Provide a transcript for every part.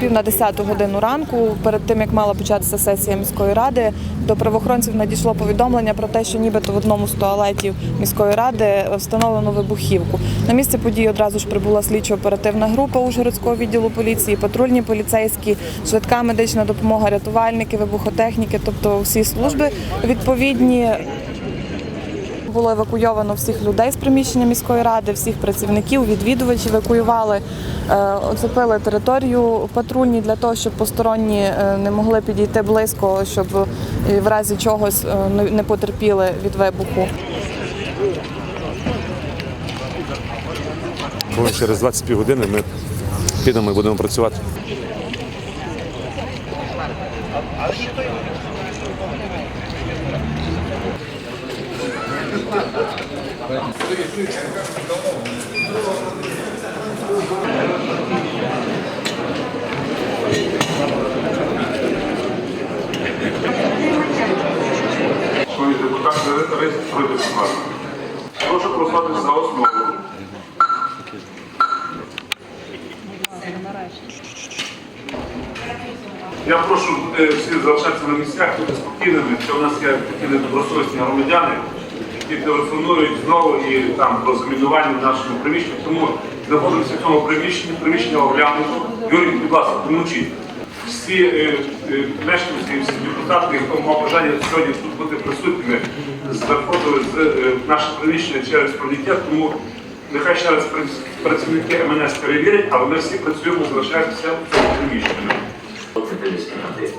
Пів на 10 годину ранку, перед тим як мала початися сесія міської ради, до правоохоронців надійшло повідомлення про те, що нібито в одному з туалетів міської ради встановлено вибухівку. На місце події одразу ж прибула слідчо-оперативна група Ужгородського відділу поліції, патрульні поліцейські, швидка медична допомога, рятувальники, вибухотехніки, тобто всі служби відповідні. Було евакуйовано всіх людей з приміщення міської ради, всіх працівників, відвідувачів евакуювали, е, оцепили територію патрульні для того, щоб посторонні е, не могли підійти близько, щоб в разі чогось е, не- не потерпіли від вибуху. Через 25 години ми підемо і будемо працювати. Шановні депутати, реєструйте, будь ласка. Прошу проголосувати за основу. Я прошу е, всіх залишатися на місцях, бути спокійними. Це у нас є такі недобросовісні громадяни, які телефонують знову і там про замінування в нашому приміщенні. Тому знаходимося в цьому приміщенні, приміщення оглянуто. Юрій, будь ласка, помовчіть. Всі е, е, мешканці, всі депутати, хто мав бажання сьогодні тут бути присутніми, заходили з е, в наше приміщення через проліття, тому нехай ще раз працівники МНС перевірять, але ми всі працюємо, залишаємося в цьому приміщенні. 651.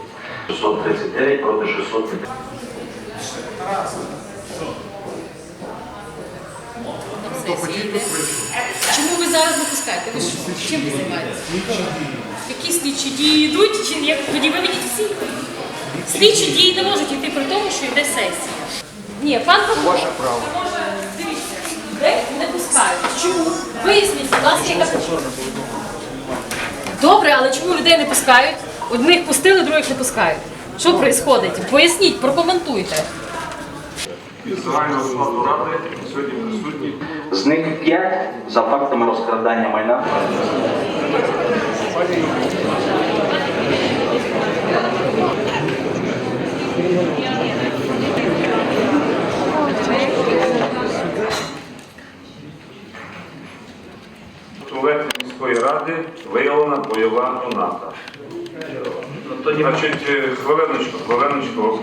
639 проти 650. Чому ви зараз не пускаєте? Ви що? Чим ви займаєтесь? Які слідчі дії йдуть? Чи як тоді виведіть всі? Слідчі дії не можуть йти при тому, що йде сесія. Ні, пан прокурор. Ваше право. Дивіться, людей не пускають. Чому? Виясніть, будь ласка, яка причина. Добре, але чому людей не пускають? Одних пустили, других не пускають. Що відбувається? Поясніть, прокоментуйте. Із загального складу ради сьогодні присутні З них 5 за фактами розкрадання майна. в туалеті міської ради виявлена бойова граната. Значить, е, хвилиночку, хвилиночку.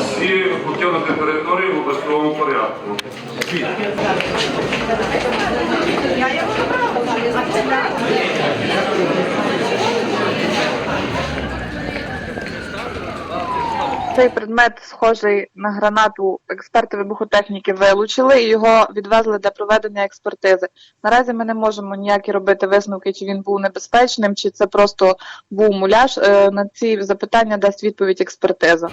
Всі покинути територію в обов'язковому порядку. Цей предмет, схожий на гранату, експерти вибухотехніки вилучили і його відвезли для проведення експертизи. Наразі ми не можемо ніякі робити висновки, чи він був небезпечним, чи це просто був муляж. Е, На ці запитання дасть відповідь експертиза.